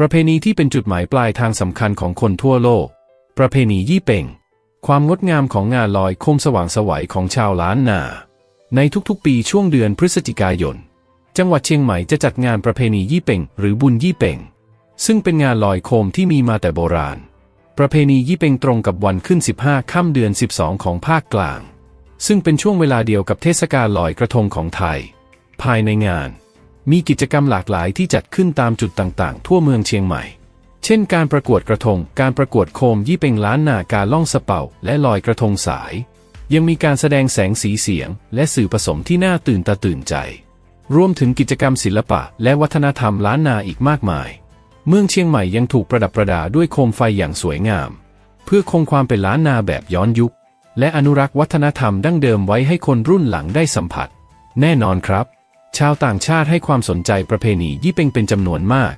ประเพณีที่เป็นจุดหมายปลายทางสำคัญของคนทั่วโลก ประเพณียี่เป่ง ความงดงามของงานลอยโคมสว่างสวัยของชาวล้านนา ในทุกๆปีช่วงเดือนพฤศจิกายน จังหวัดเชียงใหม่จะจัดงานประเพณียี่เป่ง หรือบุญยี่เป่ง ซึ่งเป็นงานลอยโคมที่มีมาแต่โบราณ ประเพณียี่เป่งตรงกับวันขึ้น 15 ค่ำเดือน 12 ของภาคกลาง ซึ่งเป็นช่วงเวลาเดียวกับเทศกาลลอยกระทงของไทย ภายในงาน มีกิจกรรมหลากหลายที่จัดขึ้นตามจุดต่างๆ ทั่วเมืองเชียงใหม่ เช่นการประกวดกระทง การประกวดโคมยี่เป่งล้านนาการล่องสเป่า และลอยกระทงสาย ยังมีการแสดงแสงสีเสียง และสื่อผสมที่น่าตื่นตาตื่นใจ รวมถึงกิจกรรมศิลปะ และวัฒนธรรมล้านนาอีกมากมาย เมืองเชียงใหม่ยังถูกประดับประดาด้วยโคมไฟอย่างสวยงาม เพื่อคงความเป็นล้านนาแบบย้อนยุค และอนุรักษ์วัฒนธรรมดั้งเดิมไว้ให้คนรุ่นหลังได้สัมผัส แน่นอนครับ ชาวต่างชาติให้ความสนใจประเพณียี่เป็งเป็นจำนวนมาก